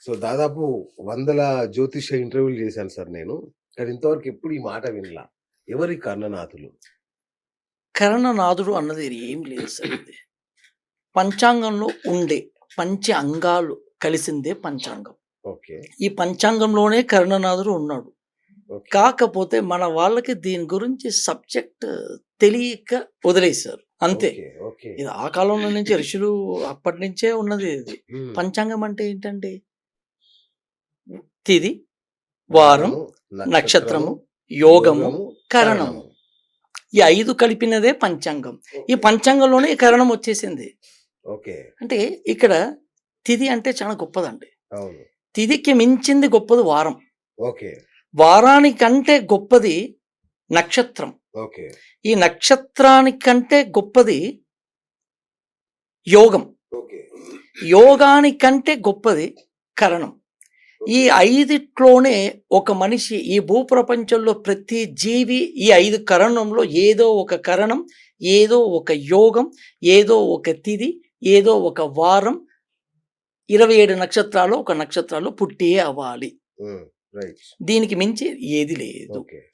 So దాదాపు వందల జ్యోతిష ఇంటర్వ్యూలు చేశాను సార్ నేను. కానీ ఇంతవరకు ఎప్పుడు ఈ మాట వినలా. ఎవరి కర్ణనాథులు? కరణనాథుడు అన్నది ఏం లేదు సార్ ఇది. పంచాంగంలో ఉండే పంచ అంగాలు కలిసిందే పంచాంగం. ఓకే. ఈ పంచాంగంలోనే కరుణనాథుడు ఉన్నాడు. కాకపోతే మన వాళ్ళకి దీని గురించి సబ్జెక్ట్ తెలియక వదిలేశారు. అంతే. ఇది ఆ కాలంలో నుంచి ఋషులు అప్పటి నుంచే ఉన్నది ఇది. పంచాంగం అంటే ఏంటండి తిది వారం నక్షత్రము యోగము కరణము. ఈ ఐదు కలిపినదే పంచాంగం. ఈ పంచాంగంలోనే కరణం వచ్చేసింది. ఓకే. అంటే ఇక్కడ తిది అంటే చాలా గొప్పదండి. తిదికి మించింది గొప్పది వారం. ఓకే. వారానికంటే గొప్పది నక్షత్రం. ఓకే. ఈ నక్షత్రానికంటే గొప్పది యోగం. యోగానికంటే గొప్పది కరణం. ఈ ఐదిట్లోనే ఒక మనిషి ఈ భూప్రపంచంలో ప్రతి జీవి ఈ ఐదు కరణంలో ఏదో ఒక కరణం ఏదో ఒక యోగం ఏదో ఒక తిది ఏదో ఒక వారం ఇరవై ఏడు నక్షత్రాలు ఒక నక్షత్రాలు పుట్టే అవ్వాలి. దీనికి మించి ఏది లేదు.